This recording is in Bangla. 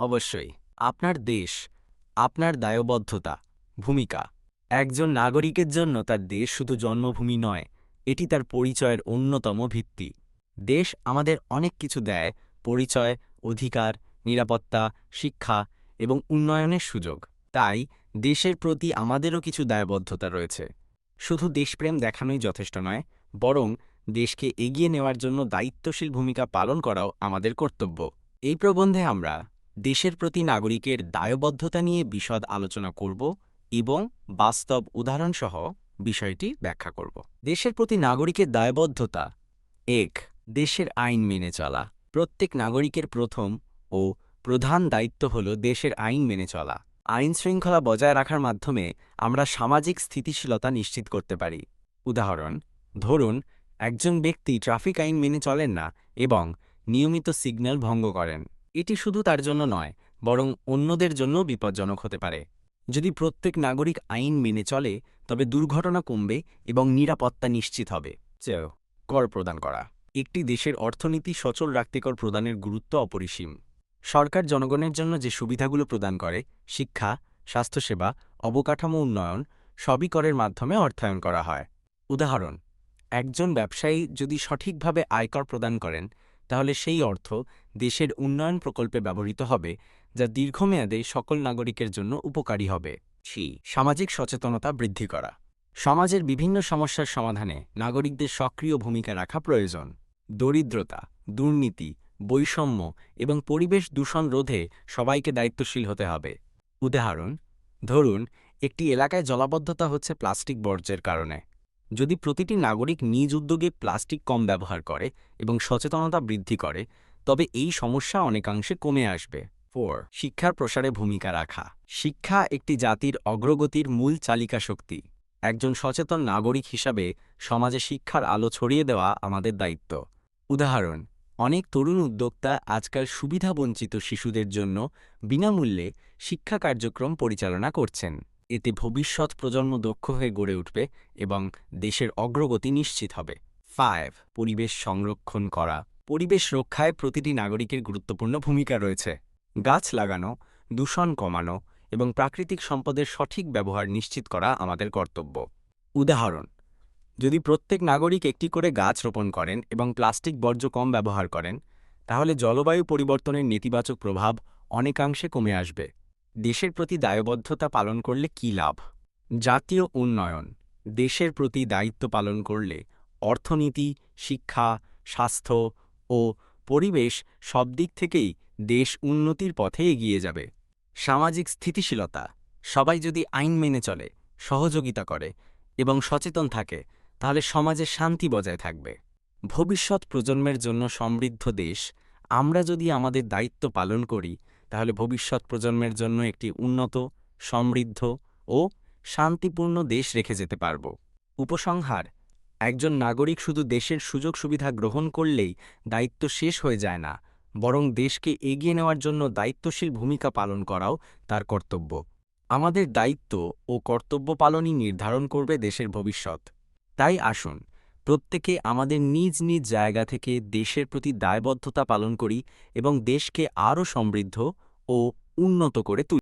অবশ্যই, আপনার দেশ, আপনার দায়বদ্ধতা, ভূমিকা। একজন নাগরিকের জন্য তার দেশ শুধু জন্মভূমি নয়, এটি তার পরিচয়ের অন্যতম ভিত্তি। দেশ আমাদের অনেক কিছু দেয়, পরিচয়, অধিকার, নিরাপত্তা, শিক্ষা এবং উন্নয়নের সুযোগ। তাই, দেশের প্রতি আমাদেরও কিছু দায়বদ্ধতা রয়েছে। শুধু দেশপ্রেম দেখানোই যথেষ্ট নয়, বরং দেশকে এগিয়ে নেওয়ার জন্য দায়িত্বশীল ভূমিকা পালন করাও আমাদের কর্তব্য। এই প্রবন্ধে আমরা দেশের প্রতি নাগরিকের দায়বদ্ধতা নিয়ে বিশদ আলোচনা করব এবং বাস্তব উদাহরণসহ বিষয়টি ব্যাখ্যা করব। দেশের প্রতি নাগরিকের দায়বদ্ধতা। এক, দেশের আইন মেনে চলা। প্রত্যেক নাগরিকের প্রথম ও প্রধান দায়িত্ব হল দেশের আইন মেনে চলা। আইন শৃঙ্খলা বজায় রাখার মাধ্যমে আমরা সামাজিক স্থিতিশীলতা নিশ্চিত করতে পারি। উদাহরণ, ধরুন, একজন ব্যক্তি ট্রাফিক আইন মেনে চলেন না এবং নিয়মিত সিগন্যাল ভঙ্গ করেন। এটি শুধু তার জন্য নয়, বরং অন্যদের জন্য বিপজ্জনক হতে পারে। যদি প্রত্যেক নাগরিক আইন মেনে চলে, তবে দুর্ঘটনা কমবে এবং নিরাপত্তা নিশ্চিত হবে। কর প্রদান করা। একটি দেশের অর্থনীতি সচল রাখতে কর প্রদানের গুরুত্ব অপরিসীম। সরকার জনগণের জন্য যে সুবিধাগুলো প্রদান করে, শিক্ষা, স্বাস্থ্যসেবা, অবকাঠামো উন্নয়ন, সবই করের মাধ্যমে অর্থায়ন করা হয়। উদাহরণ, একজন ব্যবসায়ী যদি সঠিকভাবে আয়কর প্রদান করেন, তাহলে সেই অর্থ দেশের উন্নয়ন প্রকল্পে ব্যবহৃত হবে, যা দীর্ঘমেয়াদে সকল নাগরিকের জন্য উপকারী হবে। ছি, সামাজিক সচেতনতা বৃদ্ধি করা। সমাজের বিভিন্ন সমস্যার সমাধানে নাগরিকদের সক্রিয় ভূমিকা রাখা প্রয়োজন। দরিদ্রতা, দুর্নীতি, বৈষম্য এবং পরিবেশ দূষণ রোধে সবাইকে দায়িত্বশীল হতে হবে। উদাহরণ, ধরুন, একটি এলাকায় জলাবদ্ধতা হচ্ছে প্লাস্টিক বর্জ্যের কারণে। যদি প্রতিটি নাগরিক নিজ উদ্যোগে প্লাস্টিক কম ব্যবহার করে এবং সচেতনতা বৃদ্ধি করে তবে এই সমস্যা অনেকাংশে কমে আসবে। ফোর, শিক্ষার প্রসারে ভূমিকা রাখা। শিক্ষা একটি জাতির অগ্রগতির মূল চালিকা শক্তি। একজন সচেতন নাগরিক হিসাবে সমাজে শিক্ষার আলো ছড়িয়ে দেওয়া আমাদের দায়িত্ব। উদাহরণ, অনেক তরুণ উদ্যোক্তা আজকাল সুবিধাবঞ্চিত শিশুদের জন্য বিনামূল্যে শিক্ষা কার্যক্রম পরিচালনা করছেন। এতে ভবিষ্যৎ প্রজন্ম দক্ষ হয়ে গড়ে উঠবে এবং দেশের অগ্রগতি নিশ্চিত হবে। ফাইভ, পরিবেশ সংরক্ষণ করা। পরিবেশ রক্ষায় প্রতিটি নাগরিকের গুরুত্বপূর্ণ ভূমিকা রয়েছে। গাছ লাগানো, দূষণ কমানো এবং প্রাকৃতিক সম্পদের সঠিক ব্যবহার নিশ্চিত করা আমাদের কর্তব্য। উদাহরণ, যদি প্রত্যেক নাগরিক একটি করে গাছ রোপণ করেন এবং প্লাস্টিক বর্জ্য কম ব্যবহার করেন, তাহলে জলবায়ু পরিবর্তনের নেতিবাচক প্রভাব অনেকাংশে কমে আসবে। দেশের প্রতি দায়বদ্ধতা পালন করলে কি লাভ? জাতীয় উন্নয়ন, দেশের প্রতি দায়িত্ব পালন করলে অর্থনীতি, শিক্ষা, স্বাস্থ্য ও পরিবেশ সব দিক থেকেই দেশ উন্নতির পথে এগিয়ে যাবে। সামাজিক স্থিতিশীলতা, সবাই যদি আইন মেনে চলে, সহযোগিতা করে এবং সচেতন থাকে, তাহলে সমাজে শান্তি বজায় থাকবে। ভবিষ্যৎ প্রজন্মের জন্য সমৃদ্ধ দেশ, আমরা যদি আমাদের দায়িত্ব পালন করি, তাহলে ভবিষ্যৎ প্রজন্মের জন্য একটি উন্নত, সমৃদ্ধ ও শান্তিপূর্ণ দেশ রেখে যেতে পারব। উপসংহার একজন নাগরিক শুধু দেশের সুযোগ সুবিধা গ্রহণ করলেই দায়িত্ব শেষ হয়ে যায় না, বরং দেশকে এগিয়ে নেওয়ার জন্য দায়িত্বশীল ভূমিকা পালন করাও তার কর্তব্য। আমাদের দায়িত্ব ও কর্তব্য পালনই নির্ধারণ করবে দেশের ভবিষ্যৎ। তাই আসুন, প্রত্যেকে আমাদের নিজ নিজ জায়গা থেকে দেশের প্রতি দায়বদ্ধতা পালন করি এবং দেশকে আরও সমৃদ্ধ ও উন্নত করে তুলি।